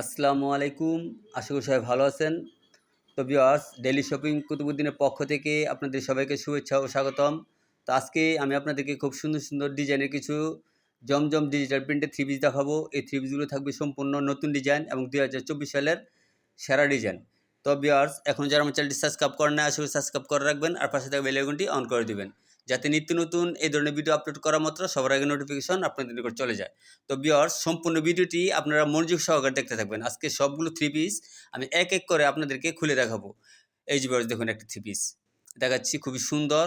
আসসালামু আলাইকুম। আশা করি সবাই ভালো আছেন। তো বিয়ার্স ডেলি শপিং কুতুবুদ্দিনের পক্ষ থেকে আপনাদের সবাইকে শুভেচ্ছা ও স্বাগতম। তো আজকে আমি আপনাদেরকে খুব সুন্দর সুন্দর ডিজাইনের কিছু জমজম ডিজিটাল প্রিন্টের থ্রি পিস দেখাবো। এই থ্রি পিসগুলো থাকবে সম্পূর্ণ নতুন ডিজাইন এবং দুই হাজার চব্বিশ সালের সেরা ডিজাইন। তো বিয়ার্স এখন যারা আমার চ্যানেলটি সাবস্ক্রাইব করেন না আসলে সাবস্ক্রাইব করে রাখবেন। আর পাশে থাকা বেলাইকনটি অন করে দিবেন। যাতে নিত্য নতুন এই ধরনের ভিডিও আপলোড করা মাত্র সবার আগে নোটিফিকেশন আপনাদের নিকট চলে যায়। তো বিয়ার্স সম্পূর্ণ ভিডিওটি আপনারা মনোযোগ সহকারে দেখতে থাকবেন। আজকে সবগুলো থ্রি পিস আমি এক এক করে আপনাদেরকে খুলে দেখাবো। এই যে বিয়ার্স দেখুন একটা থ্রি পিস দেখাচ্ছি খুবই সুন্দর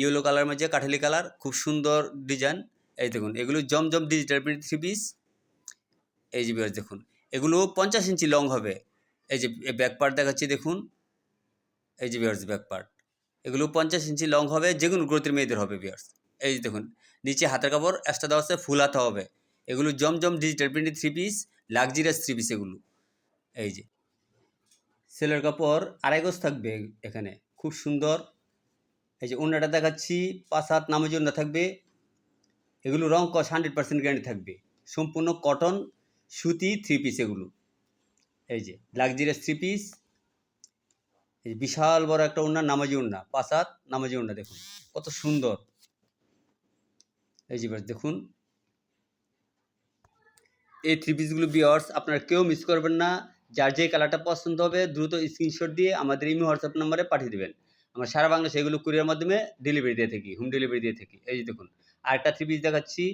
ইয়েলো কালার মাঝে কাঠালি কালার খুব সুন্দর ডিজাইন এই দেখুন, এগুলো Zamzam digital print three piece এই যে বিয়ার্স দেখুন, এগুলো পঞ্চাশ ইঞ্চি লং হবে। এই যে ব্যাক পার্ট দেখাচ্ছি, দেখুন। এই যে বিয়ার্স ব্যাক পার্ট এগুলো পঞ্চাশ ইঞ্চি লং হবে যে কোনো গ্রোথের মেয়েদের হবে বিয়ার্স এই যে দেখুন, নিচে হাতের কাপড় এক্সট্রা দেওয়া আছে ফুল হাতা হবে। এগুলো জমজম ডিজিটাল প্রিন্টের three piece luxurious three piece এগুলো। এই যে সেলের কাপড়, আড়াই গজ থাকবে এখানে, খুব সুন্দর। এই যে অন্যটা দেখাচ্ছি, পাঁচ হাত নামের জন্য থাকবে। এগুলো রং কস হান্ড্রেড পার্সেন্ট গ্যারান্টি থাকবে। সম্পূর্ণ কটন সুতি থ্রি পিস এগুলো। এই যে লাক্সারিয়াস থ্রি পিস এই বিশাল বড় একটা উন্না, নামাজি উন্না পাঁচ হাত নামাজি উন্না দেখুন, কত সুন্দর। এই যে দেখুন। এই থ্রি পিসগুলো বিয়ার্স আপনারা কেউ মিস করবেন না। যার যে কালারটা পছন্দ হবে, দ্রুত স্ক্রিনশট দিয়ে আমাদের ইমি হোয়াটসঅ্যাপ নাম্বারে পাঠিয়ে দেবেন। আমরা সারা বাংলাদেশে এগুলো কুরিয়ার মাধ্যমে ডেলিভারি দিয়ে থাকি হোম ডেলিভারি দিয়ে থাকি। এই যে দেখুন আর একটা থ্রি পিস দেখাচ্ছি।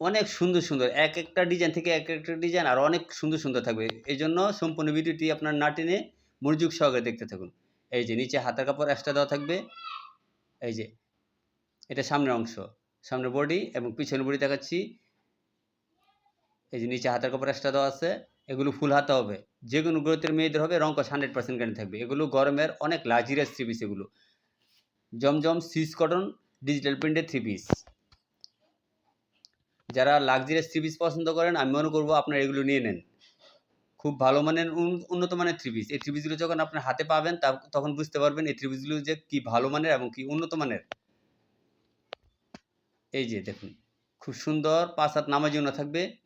অনেক সুন্দর সুন্দর, এক একটা ডিজাইন থেকে এক একটা ডিজাইন আর অনেক সুন্দর সুন্দর থাকবে। এই জন্য সম্পূর্ণ ভিডিওটি আপনার না টেনে মনোযোগ সহকারে দেখতে থাকুন। এই যে নিচে হাতের কাপড় এক্সট্রা দেওয়া থাকবে। এই যে এটা সামনের অংশ। সামনের বডি এবং পিছনের বডি দেখাচ্ছি। এই যে নিচে হাতের কাপড় এক্সট্রা দেওয়া আছে। এগুলো ফুল হাতা হবে। যে কোনো গ্রোথের মেয়েদের হবে রঙ্কস হান্ড্রেড পার্সেন্ট গ্যারান্টি থাকবে। এগুলো গরমের অনেক লাক্সারিয়াস থ্রি পিস এগুলো। জমজম সিস কটন ডিজিটাল প্রিন্টের থ্রি পিস যারা লাক্সারিয়াস থ্রি পিস পছন্দ করেন, আমি মনে করব আপনারা এগুলো নিয়ে নেন। খুব ভালো মানের উন- উন্নত মানের থ্রি পিস এই থ্রি পিসগুলো যখন আপনার হাতে পাবেন তখন বুঝতে পারবেন এই থ্রি যে কি ভালো মানের এবং কি উন্নত মানের। এই যে দেখুন, খুব সুন্দর পাঁচ হাত নামার জন্য থাকবে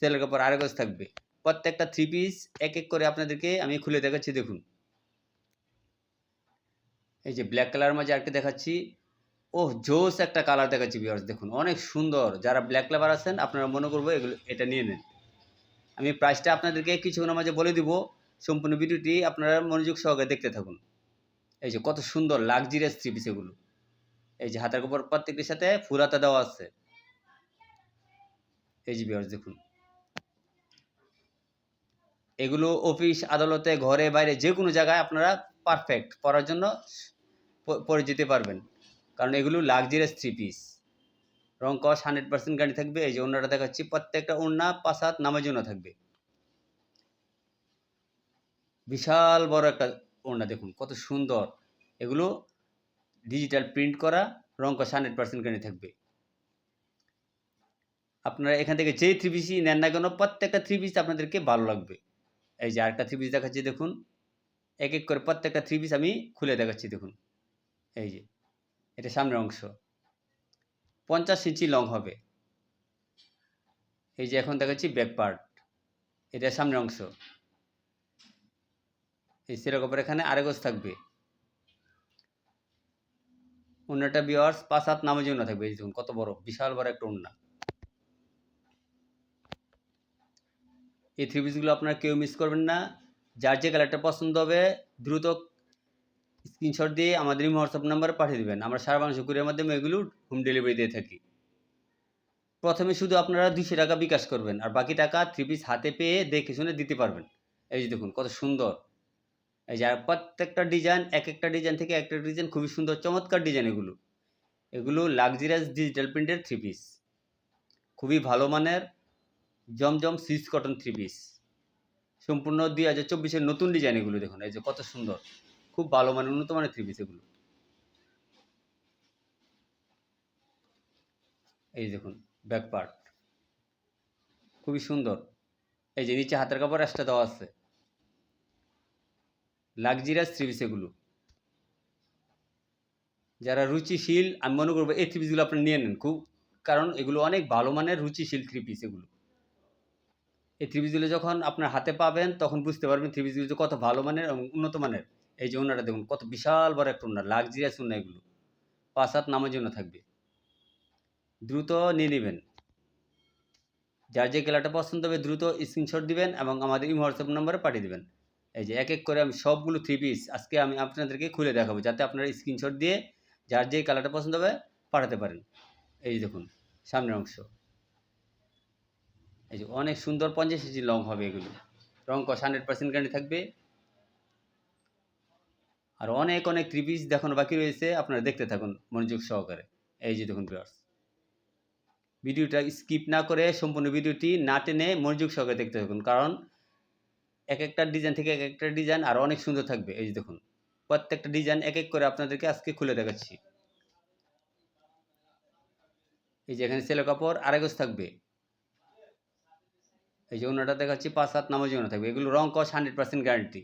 সেলের কাপড় গজ থাকবে। প্রত্যেকটা থ্রি পিস এক এক করে আপনাদেরকে আমি খুলে দেখাচ্ছি, দেখুন। এই যে ব্ল্যাক কালার মাঝে আরেকটা দেখাচ্ছি। ও জোস একটা কালার দেখাচ্ছি বিয়ার্স দেখুন। অনেক সুন্দর। যারা ব্ল্যাক লাভার আছেন, আপনারা মনে করব এগুলো, এটা নিয়ে নেন। আমি প্রাইসটা আপনাদেরকে কিছুক্ষণের মাঝে বলে দিব। সম্পূর্ণ ভিডিওটি আপনারা মনোযোগ সহকারে দেখতে থাকুন। এই যে কত সুন্দর লাক্সারিয়াস থ্রি পিস এগুলো। এই যে হাতের কাপড় প্রত্যেকটির সাথে ফুরাতা দেওয়া আছে। এই যে বিয়ার্স দেখুন। এগুলো অফিস আদালতে, ঘরে, বাইরে যে কোনো জায়গায় আপনারা পারফেক্ট পরার জন্য পরে যেতে পারবেন। কারণ এগুলো লাক্সারিয়াস থ্রি পিস রং কস হান্ড্রেড পার্সেন্ট গাড়ি থাকবে, এই যে ওনাটা দেখাচ্ছি, প্রত্যেকটা ওড়না পাঁচ হাত নামার জন্য থাকবে। বিশাল বড় একটা ওড়না দেখুন, কত সুন্দর। এগুলো ডিজিটাল প্রিন্ট করা, রং কস হান্ড্রেড পার্সেন্ট গাড়ি থাকবে। আপনারা এখান থেকে যেই থ্রি পিসই নেন না কেন, প্রত্যেকটা থ্রি পিস আপনাদেরকে ভালো লাগবে। এই যে আরেকটা থ্রি পিস দেখাচ্ছি, দেখুন। এক এক করে প্রত্যেকটা থ্রি পিস আমি খুলে দেখাচ্ছি, দেখুন। এই যে, এটা সামনের অংশ। পঞ্চাশ ইঞ্চি লং হবে। এই যে এখন দেখাচ্ছি ব্যাক পার্ট এটা সামনের অংশ। এই সিরা কাপড় এখানে আরেগজ থাকবে। অন্যটা বিয়ার্স পাঁচ হাত নামের জন্য থাকবে। এই দেখুন, কত বড়, বিশাল বড় একটা ওন্না। এই থ্রি পিসগুলো আপনারা কেউ মিস করবেন না। যার যে কালারটা পছন্দ হবে, দ্রুত স্ক্রিনশট দিয়ে আমাদের হোয়াটসঅ্যাপ নাম্বারে পাঠিয়ে দেবেন। আমরা সারা বাংলাদেশ কুরিয়ার মাধ্যমে এগুলো হোম ডেলিভারি দিয়ে থাকি। প্রথমে শুধু আপনারা দুশো টাকা বিকাশ করবেন আর বাকি টাকা থ্রি পিস হাতে পেয়ে দেখে শুনে দিতে পারবেন। এই যে দেখুন, কত সুন্দর। এই যে আর প্রত্যেকটা ডিজাইন এক একটা ডিজাইন থেকে একটা ডিজাইন খুবই সুন্দর, চমৎকার ডিজাইন এগুলো। এগুলো লাক্সারিয়াস ডিজিটাল প্রিন্টের থ্রি পিস খুবই ভালো মানের, Zamzam Swiss cotton three piece সম্পূর্ণ দুই হাজার চব্বিশের নতুন ডিজাইন এগুলো দেখুন, এই যে কত সুন্দর। খুব ভালো মানের, উন্নত মানের থ্রি পিস এগুলো। এই দেখুন ব্যাক পার্ট খুবই সুন্দর। এই যে নিচে হাতের কাপড় এক্সট্রা দেওয়া আছে। লাক্সারিয়াস থ্রি পিস এগুলো। যারা রুচিশীল, আমি মনে করব এই থ্রি পিসগুলো আপনি নিয়ে নেন খুব, কারণ এগুলো অনেক ভালো মানের রুচিশীল থ্রি পিস এগুলো। এই থ্রি পিসগুলো যখন আপনার হাতে পাবেন, তখন বুঝতে পারবেন থ্রি পিসগুলো কত ভালো মানের এবং উন্নত মানের। এই যে ওনাটা দেখুন, কত বিশাল বড় একটা ওনার লাক্সারিয়াস ওনা এগুলো। পাঁচ হাত নামের জন্য থাকবে। দ্রুত নিয়ে নেবেন। যার যে খেলাটা পছন্দ হবে, দ্রুত স্ক্রিনশট দিবেন এবং আমাদের ইমো হোয়াটসঅ্যাপ নম্বরে পাঠিয়ে দেবেন। এই যে এক এক করে আমি সবগুলো থ্রি পিস আজকে আমি আপনাদেরকে খুলে দেখাবো, যাতে আপনারা স্ক্রিনশট দিয়ে যার যে কালারটা পছন্দ হবে, পাঠাতে পারেন। এই দেখুন, সামনের অংশ। এই যে অনেক সুন্দর পঞ্চাশ ইঞ্চি লং হবে এগুলো। রং কষ হান্ড্রেড পার্সেন্ট গ্যারান্টি থাকবে। আর অনেক অনেক থ্রি পিস দেখানো বাকি রয়েছে। আপনারা দেখতে থাকুন মনোযোগ সহকারে। এই যে দেখুন ভিউয়ার্স ভিডিওটা স্কিপ না করে সম্পূর্ণ ভিডিওটি না টেনে মনোযোগ সহকারে দেখতে থাকুন। কারণ এক একটা ডিজাইন থেকে এক একটা ডিজাইন আর অনেক সুন্দর থাকবে। এই যে দেখুন, প্রত্যেকটা ডিজাইন এক এক করে আপনাদেরকে আজকে খুলে দেখাচ্ছি। এই যে এখানে সেলো কাপড় আরেকজ থাকবে। এই যে অন্যটা দেখাচ্ছি পাঁচ, সাত নামের জন্য থাকবে। এগুলো রং কস হান্ড্রেড পার্সেন্ট গ্যারান্টি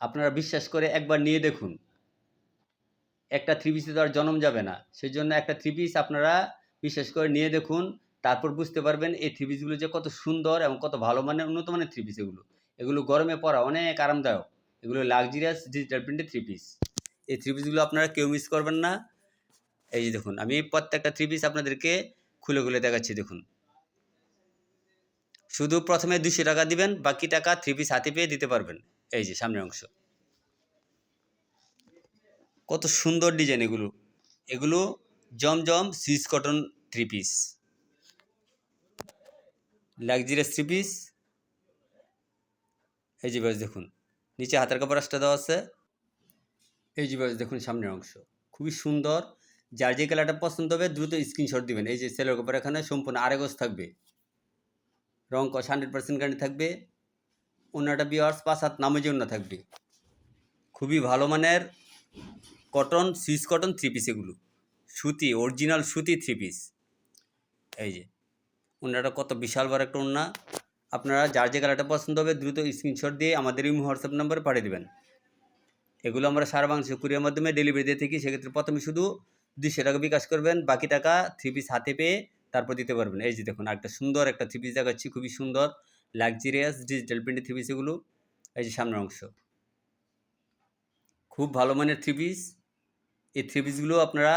আপনারা বিশ্বাস করে একবার নিয়ে দেখুন। একটা থ্রি পিসে তো আর জন্ম যাবে না। সেই জন্য একটা থ্রি পিস আপনারা বিশ্বাস করে নিয়ে দেখুন, তারপর বুঝতে পারবেন এই থ্রি পিসগুলো যে কত সুন্দর এবং কত ভালো মানের উন্নত মানের থ্রি পিস এগুলো। এগুলো গরমে পরা অনেক আরামদায়ক। এগুলো লাক্সারিয়াস ডিজিটাল প্রিন্টের থ্রি পিস এই থ্রি পিসগুলো আপনারা কেউ মিস করবেন না। এই যে দেখুন, আমি প্রত্যেকটা থ্রি পিস আপনাদেরকে খুলে খুলে দেখাচ্ছি, দেখুন। শুধু প্রথমে দুশো টাকা দিবেন, বাকি টাকা থ্রি পিস হাতে পেয়ে দিতে পারবেন। এই যে সামনের অংশ। কত সুন্দর ডিজাইন এগুলো। এগুলো Zamzam Swiss cotton three piece luxurious three piece এই যে দেখুন, নিচে হাতের কাপড় আসটা দেওয়া আছে। এই যে বাস দেখুন সামনের অংশ। খুবই সুন্দর। যার যে কালারটা পছন্দ হবে দ্রুত স্ক্রিনশট দিবেন। এই যে সেলের কাপড় এখানে সম্পূর্ণ আরেগজ থাকবে। রং কস হান্ড্রেড পার্সেন্ট গ্যারান্টি থাকবে। অন্যটা বিয়ার্স পাঁচ হাত নামের জন্য থাকবে। খুবই ভালো মানের cotton Swiss cotton three piece এগুলো। সুতি অরিজিনাল সুতি থ্রি পিস এই যে ওনাটা কত বিশাল বড় একটা ওনা আপনারা যার যে কালারটা পছন্দ হবে দ্রুত স্ক্রিনশট দিয়ে আমাদের ইমো হোয়াটসঅ্যাপ নাম্বারে পাঠিয়ে দেবেন। এগুলো আমরা সারা বাংলাদেশে কুরিয়ার মাধ্যমে ডেলিভারি দিয়ে থাকি। সেক্ষেত্রে প্রথমে শুধু দুশো টাকা বিকাশ করবেন, বাকি টাকা থ্রি পিস হাতে পেয়ে তারপর দিতে পারবেন। এই যে দেখুন একটা সুন্দর একটা থ্রি পিস দেখাচ্ছি, খুবই সুন্দর। লাক্সারিয়াস ডিজিটাল প্রিন্টের থ্রি পিস এগুলো, এই যে সামনের অংশ। খুব ভালো মানের থ্রি পিস এই থ্রি পিসগুলো আপনারা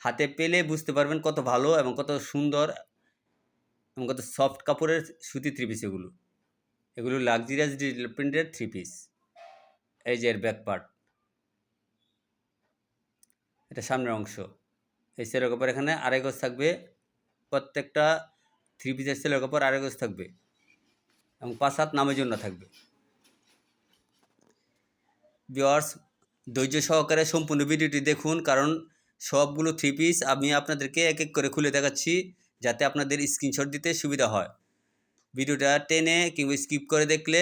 হাতে পেলে বুঝতে পারবেন কত ভালো এবং কত সুন্দর এবং কত সফট কাপড়ের সুতি থ্রি পিস এগুলো। এগুলো লাক্সারিয়াস ডিজিটাল প্রিন্টের থ্রি পিস এই যে এর ব্যাক পার্ট এটা সামনের অংশ। এই সেলের কাপড় এখানে আড়াই গজ থাকবে। প্রত্যেকটা থ্রি পিসের সেলের কাপড় আড়াই গজ থাকবে। এবং পাঁচ হাত নামের জন্য থাকবে। ভিওয়ার্স ধৈর্য সহকারে সম্পূর্ণ ভিডিওটি দেখুন, কারণ সবগুলো থ্রি পিস আমি আপনাদেরকে এক এক করে খুলে দেখাচ্ছি, যাতে আপনাদের স্ক্রিনশট দিতে সুবিধা হয়। ভিডিওটা টেনে কিংবা স্কিপ করে দেখলে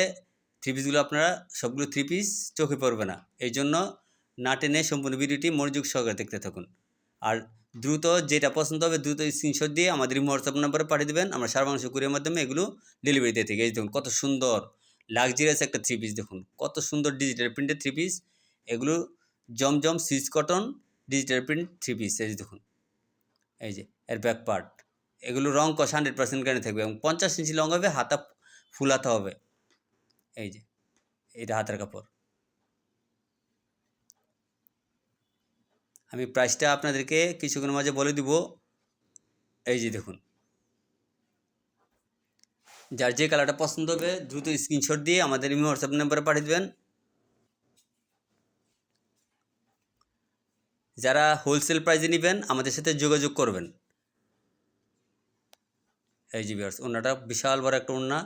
থ্রি পিসগুলো আপনারা সবগুলো থ্রি পিস চোখে পড়বে না। এই জন্য না টেনে সম্পূর্ণ ভিডিওটি মনোযোগ সহকারে দেখতে থাকুন। আর দ্রুত যেটা পছন্দ হবে দ্রুত স্ক্রিনশট দিয়ে আমাদের হোয়াটসঅ্যাপ নাম্বারে পাঠিয়ে দেবেন। আমরা সারা মাংস কুরিয়ার মাধ্যমে এগুলো ডেলিভারি দিয়ে থাকি। এই দেখুন, কত সুন্দর লাক্সারিয়াস একটা থ্রি পিস দেখুন। কত সুন্দর ডিজিটাল প্রিন্টের থ্রি পিস এগুলো Zamzam Swiss cotton digital print three piece এই দেখুন, এই যে এর ব্যাক পার্ট এগুলো রং কষ হান্ড্রেড পার্সেন্ট গ্যারান্টি থাকবে এবং পঞ্চাশ ইঞ্চি লং হবে, হাতা ফুলাতে হবে। এই যে, এটা হাতের কাপড়। আমি প্রাইসটা আপনাদেরকে কিছুক্ষণের মাঝে বলে দিব। এই যে দেখুন। যার যে কালারটা পছন্দ হবে, দ্রুত স্ক্রিনশট দিয়ে আমাদের ইমি হোয়াটসঅ্যাপ নাম্বারে পাঠিয়ে দেবেন। যারা হোলসেল প্রাইসে নেবেন, আমাদের সাথে যোগাযোগ করবেন। এই জি বিয়ার্স ওনাটা বিশাল বড় একটা ওনা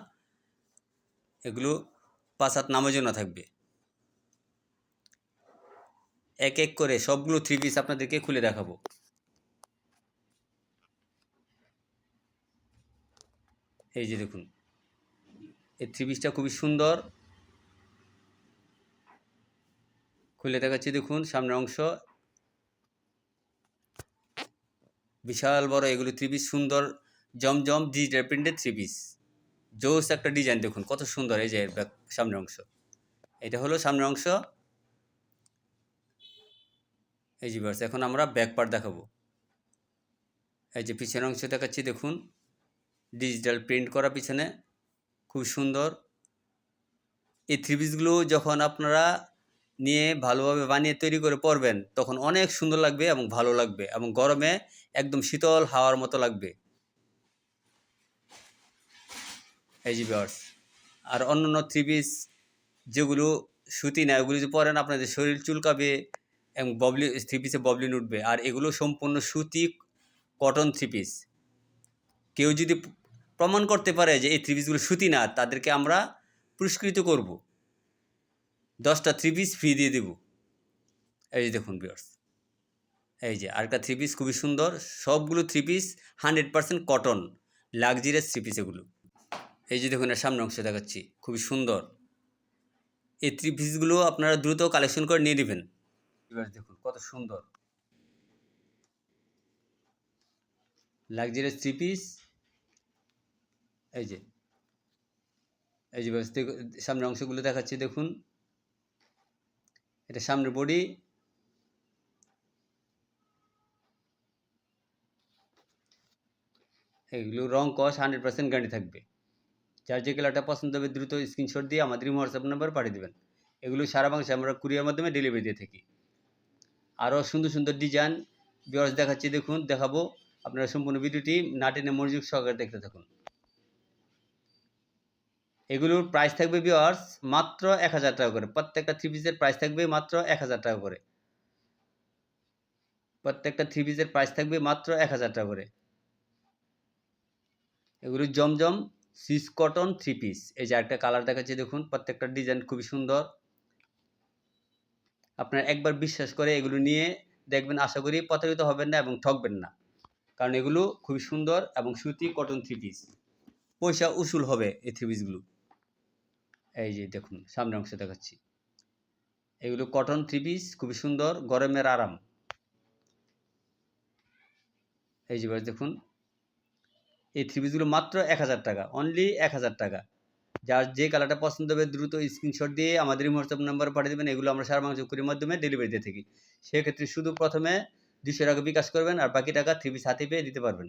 এগুলো পাঁচ হাত নামের জন্য থাকবে। এক এক করে সবগুলো থ্রি পিস আপনাদেরকে খুলে দেখাবো। এই যে দেখুন, এই থ্রি পিসটা খুবই সুন্দর। খুলে দেখাচ্ছি, দেখুন, সামনের অংশ। বিশাল বড় এগুলো থ্রি পিস সুন্দর, জমজম ডিজিটাল প্রিন্টের থ্রি পিস জোস একটা ডিজাইন দেখুন, কত সুন্দর, এই যে সামনের অংশ। এটা হলো সামনের অংশ। এই যে বাস এখন আমরা ব্যাক পার্ট দেখাবো। এই যে পিছনের অংশ দেখাচ্ছি, দেখুন। ডিজিটাল প্রিন্ট করা পিছনে, খুব সুন্দর। এই থ্রি পিসগুলো যখন আপনারা নিয়ে ভালোভাবে বানিয়ে তৈরি করে পরবেন, তখন অনেক সুন্দর লাগবে এবং ভালো লাগবে এবং গরমে একদম শীতল হাওয়ার মতো লাগবে। এই যে বিয়ার্স আর অন্য অন্য থ্রি পিস যেগুলো সুতি না ওগুলো যদি পরেন, আপনাদের শরীর চুলকাবে এবং ববলি থ্রি পিসে ববলিন উঠবে আর এগুলো সম্পূর্ণ সুতি কটন থ্রি পিস কেউ যদি প্রমাণ করতে পারে যে এই থ্রি পিসগুলো সুতি না, তাদেরকে আমরা পুরস্কৃত করব। দশটা থ্রি পিস ফ্রি দিয়ে দেব। এই যে দেখুন বিয়ার্স এই যে আরেকটা থ্রি পিস খুবই সুন্দর। সবগুলো three piece hundred percent cotton luxurious three piece এগুলো। এই যে দেখুন এর সামনে অংশ দেখাচ্ছি। খুবই সুন্দর। এই থ্রি পিসগুলো আপনারা দ্রুত কালেকশন করে নিয়ে নেবেন। এবার দেখুন, কত সুন্দর। লাক্সারিয়াস থ্রি পিস এই যে এই যে সামনের অংশগুলো দেখাচ্ছি, দেখুন। এটা সামনের বডি এগুলো রং কস হান্ড্রেড পার্সেন্ট গ্যারান্টি থাকবে। যার যে কালারটা পছন্দ হবে, দ্রুত স্ক্রিনশট দিয়ে আমাদের হোয়াটসঅ্যাপ নাম্বার পাঠিয়ে দেবেন। এগুলো সারা বাংলাদেশে আমরা কুরিয়ার মাধ্যমে ডেলিভারি দিয়ে থাকি। আরও সুন্দর সুন্দর ডিজাইন বিয়ার্স দেখাচ্ছি, দেখুন, দেখাবো আপনারা সম্পূর্ণ ভিডিওটি নাটিনে মনোযোগ সহকারে দেখতে থাকুন। এগুলোর প্রাইস থাকবে বিয়ার্স মাত্র এক হাজার টাকা করে। প্রত্যেকটা থ্রি পিসের প্রাইস থাকবে মাত্র এক হাজার টাকা করে। প্রত্যেকটা থ্রি পিসের প্রাইস থাকবে মাত্র এক হাজার টাকা করে। এগুলো Zamzam Swiss cotton three piece এই যে একটা কালার দেখাচ্ছি, দেখুন, প্রত্যেকটা ডিজাইন খুবই সুন্দর। আপনার একবার বিশ্বাস করে এগুলো নিয়ে দেখবেন, আশা করি প্রতারিত হবেন না এবং ঠকবেন না। কারণ এগুলো খুবই সুন্দর এবং সুতি কটন থ্রি পিস পয়সা উসুল হবে এই থ্রি পিসগুলো এই যে দেখুন, সামনের অংশ দেখাচ্ছি। এগুলো কটন থ্রি পিস খুবই সুন্দর, গরমের আরাম। এই যে দেখুন। এই থ্রি পিসগুলো মাত্র এক হাজার টাকা অনলি এক হাজার টাকা। যার যে কালারটা পছন্দ হবে দ্রুত স্ক্রিনশট দিয়ে আমাদের হোয়াটসঅ্যাপ নাম্বার পাঠিয়ে দেবেন। এগুলো আমরা সারা মাংস কুরির মাধ্যমে ডেলিভারি দিয়ে থাকি। সেক্ষেত্রে শুধু প্রথমে দুশো টাকা বিকাশ করবেন আর বাকি টাকা থ্রি পিস হাতে পেয়ে দিতে পারবেন।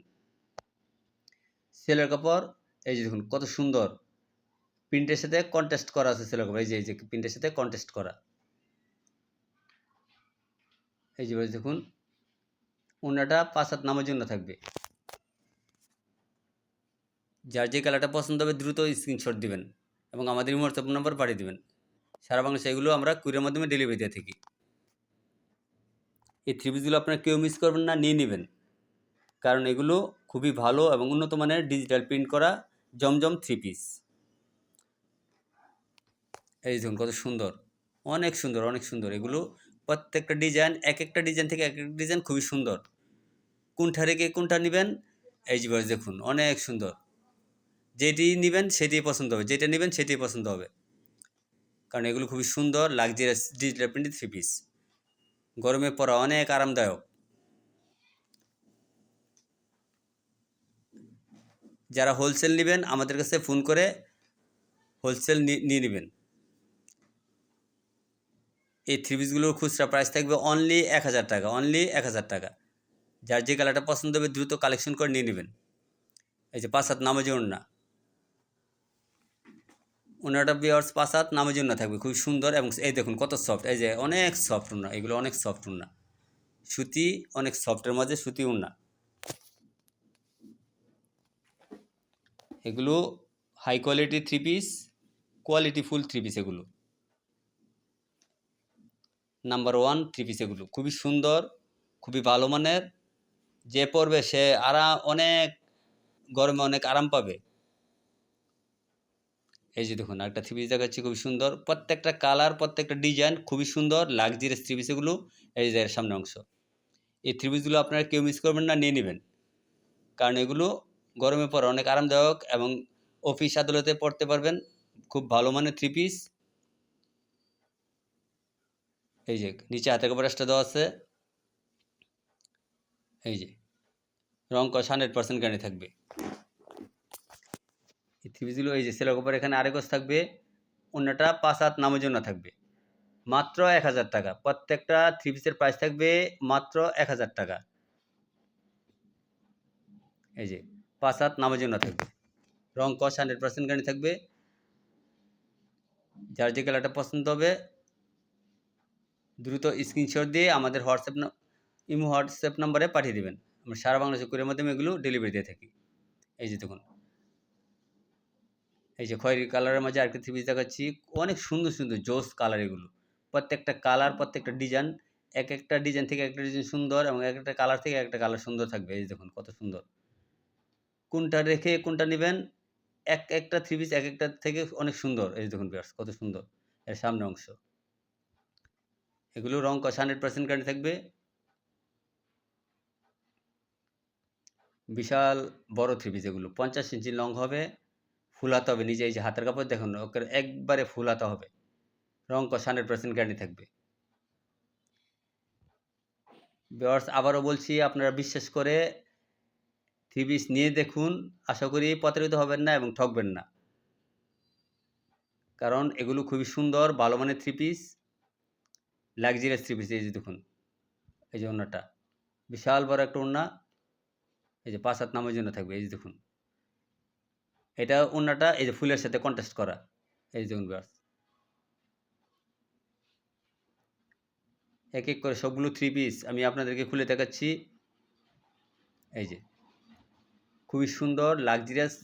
সেলের কাপড়, এই যে দেখুন কত সুন্দর। প্রিন্টের সাথে কন্টেস্ট করা আছে সেলের কাপড়। এই যে এই যে প্রিন্টের সাথে কন্টেস্ট করা। এই যে দেখুন, ওনাটা পাঁচ হাত নামের জন্য থাকবে। যার যে কালারটা পছন্দ হবে দ্রুত স্ক্রিনশট দিবেন এবং আমাদের হোয়াটসঅ্যাপ নাম্বার পাঠিয়ে দেবেন। সারা বাংলাদেশে এগুলো আমরা কুরিয়ার মাধ্যমে ডেলিভারি দিয়ে থাকি। এই থ্রি পিসগুলো আপনারা কেউ মিস করবেন না, নিয়ে নেবেন। কারণ এগুলো খুবই ভালো এবং উন্নত মানের ডিজিটাল প্রিন্ট করা জমজম থ্রি পিস এই দেখুন কত সুন্দর, অনেক সুন্দর অনেক সুন্দর। এগুলো প্রত্যেকটা ডিজাইন এক একটা ডিজাইন থেকে এক একটা ডিজাইন খুবই সুন্দর। কোনটা রেখে কোনটা নেবেন? এই যে দেখুন, অনেক সুন্দর। যেটি নেবেন সেটাই পছন্দ হবে, যেটা নেবেন সেটাই পছন্দ হবে। কারণ এগুলো খুবই সুন্দর luxurious digital printed three piece গরমে পরা অনেক আরামদায়ক। যারা হোলসেল নেবেন, আমাদের কাছে ফোন করে হোলসেল নিয়ে নেবেন। এই থ্রি পিসগুলোর খুচরা প্রাইস থাকবে অনলি এক হাজার টাকা অনলি এক হাজার টাকা। যার যে কালারটা পছন্দ হবে, দ্রুত কালেকশন করে নিয়ে নেবেন। এই যে পাঁচ হাত নামাজি ওড়না। ওনাটা বিয়ার্স পাঁচ হাত নামাজি ওড়না থাকবে খুব সুন্দর এবং এই দেখুন কত সফট এই যে অনেক সফট ওড়না, এগুলো অনেক সফট ওড়না। সুতি অনেক সফটের মাঝে সুতি ওড়না। এগুলো high quality three piece quality full three piece এগুলো। নাম্বার ওয়ান থ্রি পিস এগুলো, খুবই সুন্দর, খুবই ভালো মানের। যে পরবে সে আরাম, অনেক গরমে অনেক আরাম পাবে। এই যে দেখুন, একটা থ্রি পিস দেখাচ্ছি, খুবই সুন্দর। প্রত্যেকটা কালার প্রত্যেকটা ডিজাইন খুবই সুন্দর লাক্সারিয়াস থ্রি পিস এগুলো এই যে এর সামনে অংশ। এই থ্রি পিসগুলো আপনারা কেউ মিস করবেন না, নিয়ে নেবেন। কারণ এগুলো গরমে পরে অনেক আরামদায়ক এবং অফিস আদালতে পড়তে পারবেন। খুব ভালো মানের থ্রি পিস এই যে নিচে হাতের কাপড়টা দেওয়া আছে। এই যে রং কস হান্ড্রেড পার্সেন্ট গ্যারান্টি থাকবে। এই থ্রি পিসগুলো এই যে সেলের কাপড় এখানে আরেকস থাকবে, অন্যটা পাঁচ হাত নামের জন্য থাকবে। মাত্র এক হাজার টাকা। প্রত্যেকটা থ্রি পিসের প্রাইস থাকবে মাত্র এক হাজার টাকা। এই যে, পাঁচ হাত নামার জন্য থাকবে। রং কস হান্ড্রেড পার্সেন্ট গাড়ি থাকবে। যার যে কালারটা পছন্দ হবে, দ্রুত স্ক্রিনশট দিয়ে আমাদের হোয়াটসঅ্যাপ ইমো হোয়াটসঅ্যাপ নাম্বারে পাঠিয়ে দেবেন। আমরা সারা বাংলাদেশ কুরিয়ার মাধ্যমে এগুলো ডেলিভারি দিয়ে থাকি। এই যে দেখুন এই যে খয়েরি কালারের মাঝে আরেকটা থ্রি পিস দেখাচ্ছি, অনেক সুন্দর সুন্দর, জোস কালার এগুলো। প্রত্যেকটা কালার প্রত্যেকটা ডিজাইন এক একটা ডিজাইন থেকে একটা ডিজাইন সুন্দর এবং এক একটা কালার থেকে একটা কালার সুন্দর থাকবে। এই দেখুন, কত সুন্দর। কোনটা রেখে কোনটা নেবেন, এক একটা থ্রি পিস এক একটা থেকে অনেক সুন্দর। এই দেখুন, বিয়ার্স, কত সুন্দর। এর সামনে অংশ। এগুলো রং কষ হান্ড্রেড পার্সেন্ট গাড়ি থাকবে। বিশাল বড় থ্রি পিস এগুলো, পঞ্চাশ ইঞ্চি লং হবে। ফুলাতে হবে, নিজে এই যে হাতের কাপড় দেখুন, ওকে একবারে ফুলাতে হবে। রং কষ হান্ড্রেড পার্সেন্ট গ্যারান্টি থাকবে। বিয়ার্স আবারও বলছি, আপনারা বিশ্বাস করে থ্রি পিস নিয়ে দেখুন, আশা করি প্রতারিত হবেন না এবং ঠকবেন না। কারণ এগুলো খুবই সুন্দর, ভালো মানের three piece luxurious three piece এই যে দেখুন, এই যে ওনাটা বিশাল বড় একটা ওনা এই যে পাঁচ হাত নামের জন্য থাকবে, এই যে দেখুন। এটা অন্যটা এই যে ফুলের সাথে কন্টেস্ট করা। এই যে বিয়ার্স এক এক করে সবগুলো থ্রি পিস আমি আপনাদেরকে খুলে দেখাচ্ছি। এই যে। খুবই সুন্দর luxurious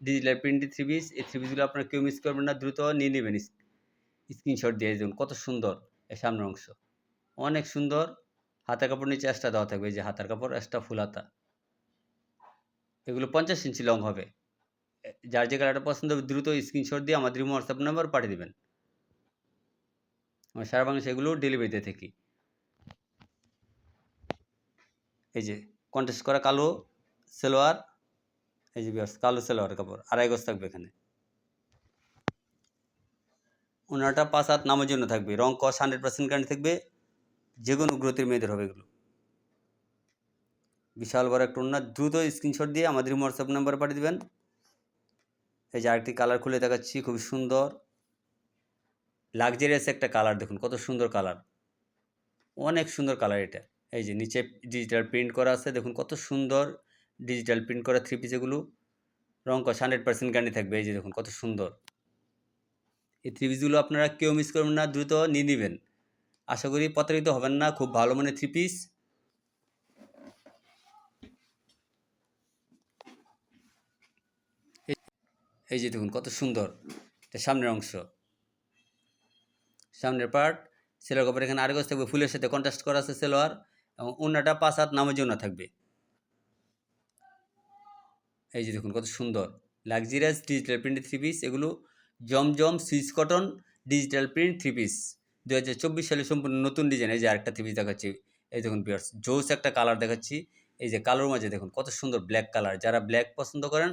digital printed three piece এই থ্রি পিসগুলো আপনারা কেউ মিস করবেন না, দ্রুত নিয়ে নেবেন। স্ক্রিনশট দিয়ে দেখুন কত সুন্দর এই সামনের অংশ। অনেক সুন্দর। হাতের কাপড় নিচে এক্সট্রা দেওয়া থাকবে। এই যে হাতের কাপড়, এক্সট্রা ফুল হাতা। এগুলো পঞ্চাশ ইঞ্চি লং হবে। যার যে কালারটা পছন্দ হবে দ্রুত স্ক্রিনশট দিয়ে আমাদের হোয়াটসঅ্যাপ নাম্বার পাঠিয়ে দেবেন। আমরা সারা বাংলাদেশে এগুলো ডেলিভারি দিয়ে থাকি। এই যে কন্টেস্ট করা কালো সেলোয়ার, এই যে বিয়ার্স কালো সেলোয়ার কাপড়, আড়াই গজ থাকবে এখানে। ওনারটা পাঁচ হাত নামের জন্য থাকবে, রং কস হান্ড্রেড পার্সেন্ট গ্যারান্টি থাকবে যে কোনো গ্রোথের মেয়েদের হবে এগুলো। বিশাল বড় একটা ওনার, দ্রুত স্ক্রিনশট দিয়ে আমাদের হোয়াটসঅ্যাপ নাম্বারে পাঠিয়ে দেবেন। এই যে আরেকটি কালার খুলে দেখাচ্ছি, খুব সুন্দর। লাক্সারিয়াস একটা কালার দেখুন কত সুন্দর কালার অনেক সুন্দর কালার এটা। এই যে নিচে ডিজিটাল প্রিন্ট করা আছে, দেখুন কত সুন্দর ডিজিটাল প্রিন্ট করা থ্রি পিস এগুলো। কস হান্ড্রেড পার্সেন্ট গ্যারান্টি থাকবে, এই যে দেখুন কত সুন্দর। এই থ্রি পিসগুলো আপনারা কেউ মিস করবেন না, দ্রুত নিয়ে নেবেন। আশা করি প্রতারিত হবেন না, খুব ভালো মানে থ্রি পিস এই যে দেখুন, কত সুন্দর। এটা সামনের অংশ। সামনের পার্ট সেলোয়ার কাপড় এখানে আরেক থাকবে, ফুলের সাথে কন্ট্রাস্ট করা আছে সেলোয়ার এবং অন্যটা পাঁচ হাত নামের জন্য থাকবে। এই যে দেখুন, কত সুন্দর। Luxurious digital print three piece এগুলো Zamzam Swiss cotton digital print three piece দু হাজার চব্বিশ সালে সম্পূর্ণ নতুন ডিজাইন এই যে আরেকটা থ্রি পিস দেখাচ্ছি। এই দেখুন বিয়ার্স জোস একটা কালার দেখাচ্ছি। এই যে কালোর মাঝে দেখুন, কত সুন্দর ব্ল্যাক কালার যারা ব্ল্যাক পছন্দ করেন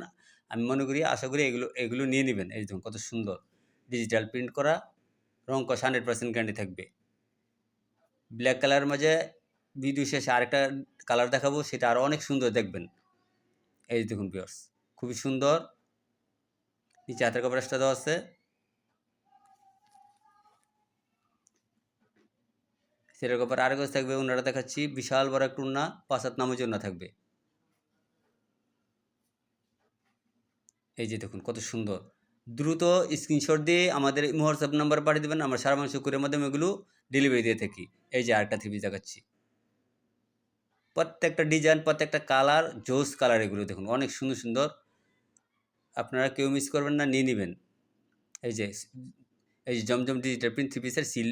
আমি মনে করি, আশা করি এগুলো এগুলো নিয়ে নেবেন। এই দেখুন কত সুন্দর। ডিজিটাল প্রিন্ট করা, রং কস হান্ড্রেড পার্সেন্ট গ্যারান্টি থাকবে। ব্ল্যাক কালারের মাঝে ভিডিও শেষে আরেকটা কালার দেখাবো, সেটা আরও অনেক সুন্দর দেখবেন। এই দেখুন পিয়ার্স খুবই সুন্দর। নিচে হাতের কাপড়টা দেওয়া আছে। সেটার কাপড় আরেক থাকবে, ওনারা দেখাচ্ছি। বিশাল বড় একটা উন্না পাঁচ হাত নামের জন্য থাকবে। এই যে দেখুন, কত সুন্দর। দ্রুত স্ক্রিনশট দিয়ে আমাদের হোয়াটসঅ্যাপ নাম্বার পাঠিয়ে দেবেন, আমরা সারা মাংস কুরের মাধ্যমে এগুলো ডেলিভারি দিয়ে থাকি। এই যে আরেকটা থ্রি পিস দেখাচ্ছি। প্রত্যেকটা ডিজাইন প্রত্যেকটা কালার জোস কালার এগুলো দেখুন, অনেক সুন্দর সুন্দর। আপনারা কেউ মিস করবেন না, নিয়ে নেবেন। এই যে এই যে জমজম ডিজিটাল প্রিন্ট থ্রি পিসের সিল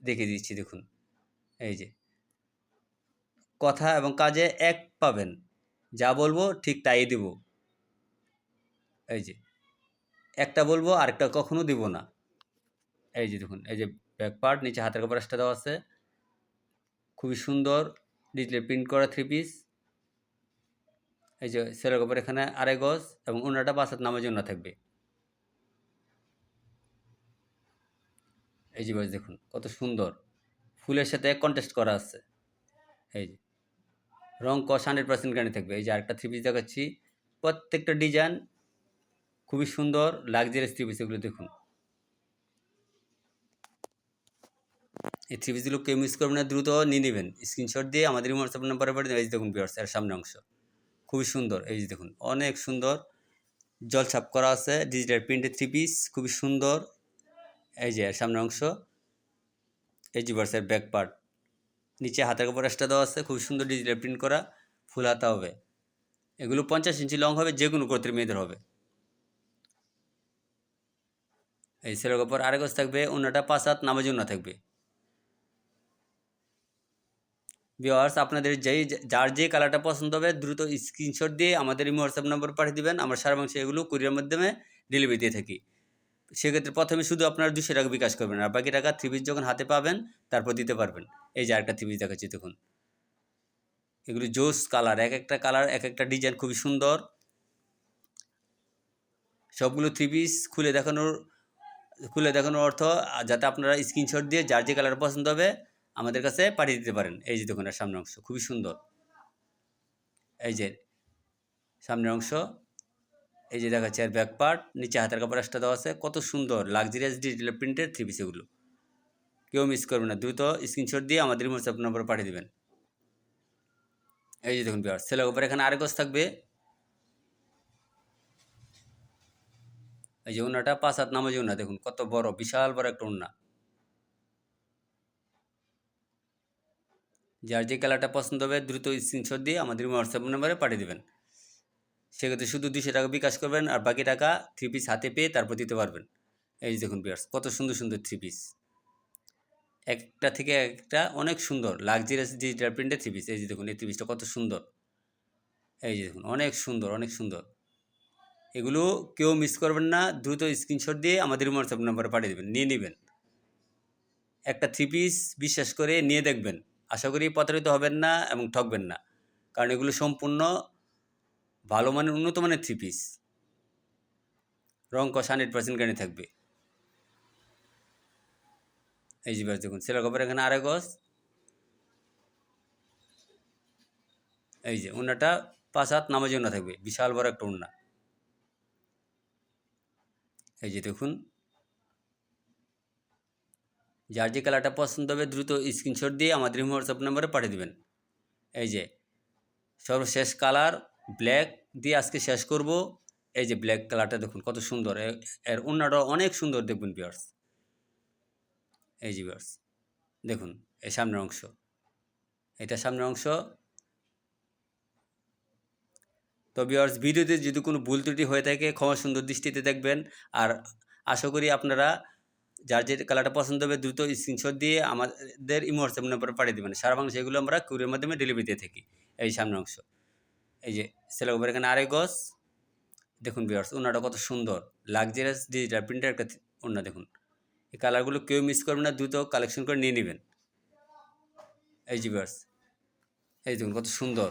দেখে দিচ্ছি, দেখুন। এই যে। কথা এবং কাজে এক পাবেন। যা বলব ঠিক তাই দেব। এই যে, একটা বলব, আরেকটা কখনো দিব না। এই যে দেখুন, এই যে ব্যাক পার্ট নিচে হাতের কাপড় একটা দেওয়া আছে। খুবই সুন্দর ডিজিটাল প্রিন্ট করা থ্রি পিস এই যে সেলের কাপড় এখানে আড়াই গজ এবং অন্যটা বাসাত নামের জন্য থাকবে। এই যে দেখুন, কত সুন্দর। ফুলের সাথে কন্টেস্ট করা আছে। এই যে, রং কস হান্ড্রেড পার্সেন্ট গ্যারান্টি থাকবে। এই যে আরেকটা থ্রি পিস দেখাচ্ছি। প্রত্যেকটা ডিজাইন খুবই সুন্দর লাক্সারিয়াস থ্রি পিস এগুলো দেখুন। এই থ্রি পিসগুলো কেউ মিস করবেন না, দ্রুত নিয়ে নেবেন। স্ক্রিনশট দিয়ে আমাদের হোয়াটসঅ্যাপ নাম্বারে পাঠিয়ে এই দেখুন বিয়ার্স এর সামনে অংশ। খুবই সুন্দর, এই যে দেখুন, অনেক সুন্দর। জল ছাপ করা আছে ডিজিটাল প্রিন্টের থ্রি পিস খুবই সুন্দর। এই যে এর সামনের অংশ। এই যে ব্যাক পার্ট নিচে হাতের কাপড় এক্সট্রা দেওয়া আছে খুব সুন্দর ডিজিটাল প্রিন্ট করা, ফুল হাতা হবে। এগুলো পঞ্চাশ ইঞ্চি লং হবে যে কোনো গোত্রের মেয়েদের হবে। এই সেলের কাপড় আরেক গজ থাকবে, অন্যটা পাঁচ হাত নামাজ অন্য থাকবে। ভিওয়ার্স আপনাদের যেই যার যে কালারটা পছন্দ হবে, দ্রুত স্ক্রিনশট দিয়ে আমাদের এই হোয়াটসঅ্যাপ নম্বর পাঠিয়ে দেবেন। আমরা সারা মাংস এগুলো কুরিয়ার মাধ্যমে ডেলিভারি দিয়ে থাকি। সেক্ষেত্রে প্রথমে শুধু আপনারা দুশো টাকা বিকাশ করবেন আর বাকি টাকা থ্রি পিস যখন হাতে পাবেন, তারপর দিতে পারবেন। এই যে আরেকটা থ্রি পিস দেখাচ্ছি, দেখুন। এগুলো জোস কালার এক একটা কালার এক একটা ডিজাইন খুবই সুন্দর। সবগুলো থ্রি পিস খুলে দেখানোর খুলে দেখানোর অর্থ যাতে আপনারা স্ক্রিনশট দিয়ে যার যে কালার পছন্দ হবে আমাদের কাছে পাঠিয়ে দিতে পারেন। এই যে দোকানের সামনের অংশ খুবই সুন্দর। এই যে সামনের অংশ, এই যে দেখাচ্ছে আর ব্যাক পার্ট নিচে হাতের কাপড় একটা দেওয়া আছে। কত সুন্দর লাক্সারিয়াস ডিজিটাল প্রিন্টের থ্রি পিস এগুলো। কেউ মিস করবে না, দ্রুত স্ক্রিনশট দিয়ে আমাদের হোয়াটসঅ্যাপ নম্বর পাঠিয়ে দেবেন। এই যে দেখুন বিয়ার সেলের উপরে এখানে আরেক গজ থাকবে। এই যে ওনাটা পাঁচ হাত নামাজ ওনা দেখুন কত বড়, বিশাল বড় একটা ওনা যার যে কালারটা পছন্দ হবে, দ্রুত স্ক্রিনশট দিয়ে আমাদের হোয়াটসঅ্যাপ নাম্বারে পাঠিয়ে দেবেন। সেক্ষেত্রে শুধু দুশো টাকা বিকাশ করবেন আর বাকি টাকা থ্রি পিস হাতে পেয়ে তারপর দিতে পারবেন। এই দেখুন বিয়ার্স কত সুন্দর সুন্দর থ্রি পিস একটা থেকে একটা অনেক সুন্দর লাক্সারিয়াস ডিজিটাল প্রিন্টের থ্রি পিস এই যে দেখুন, এই থ্রি পিসটা কত সুন্দর। এই যে দেখুন, অনেক সুন্দর অনেক সুন্দর। এগুলো কেউ মিস করবেন না, দ্রুত স্ক্রিনশট দিয়ে আমাদের হোয়াটসঅ্যাপ নাম্বারে পাঠিয়ে দেবেন, নিয়ে নেবেন। একটা থ্রি পিস বিশ্বাস করে নিয়ে দেখবেন। আশা করি প্রতারিত হবেন না এবং ঠকবেন না। কারণ এগুলো সম্পূর্ণ ভালো মানের, উন্নত মানের থ্রি পিস রং কষ হান্ড্রেড পার্সেন্ট গাড়ি থাকবে। এই যে দেখুন সেলার কপার এখানে আড়াই গজ। এই যে উন্নাটা পাঁচ হাত নামাজ থাকবে, বিশাল বড় একটা উন্না এই যে দেখুন। যার যে কালারটা পছন্দ হবে দ্রুত স্ক্রিনশট দিয়ে আমাদের হোয়াটসঅ্যাপ নাম্বারে পাঠিয়ে দেবেন। এই যে সর্বশেষ কালার ব্ল্যাক দিয়ে আজকে শেষ করব। এই যে ব্ল্যাক কালারটা দেখুন কত সুন্দর। এর অন্যটা অনেক সুন্দর দেখুন বিয়ার্স এই যে বিয়ার্স দেখুন এই সামনের অংশ। এটা সামনের অংশ। তো বিয়ার্স ভিডিওতে যদি কোনো ভুল ত্রুটি হয়ে থাকে, ক্ষমা সুন্দর দৃষ্টিতে দেখবেন। আর আশা করি আপনারা যার যে কালারটা পছন্দ হবে, দ্রুত স্ক্রিনশট দিয়ে আমাদের ইমো হোয়াটসঅ্যাপ নাম্বারে পাঠিয়ে দেবেন। সারা বাংলাদেশে এগুলো আমরা কুরিয়ার মাধ্যমে ডেলিভারি দিয়ে থাকি, এই সামনের অংশ। এই যে সেলাই এখানে আড়াই গজ দেখুন বিয়ার্স ওনাটা কত সুন্দর। লাক্সারিয়াস ডিজিটাল প্রিন্টের একটা ওনা দেখুন। এই কালারগুলো কেউ মিস করবেন না, দ্রুত কালেকশন করে নিয়ে নেবেন। এই যে বিয়ার্স এই দেখুন কত সুন্দর।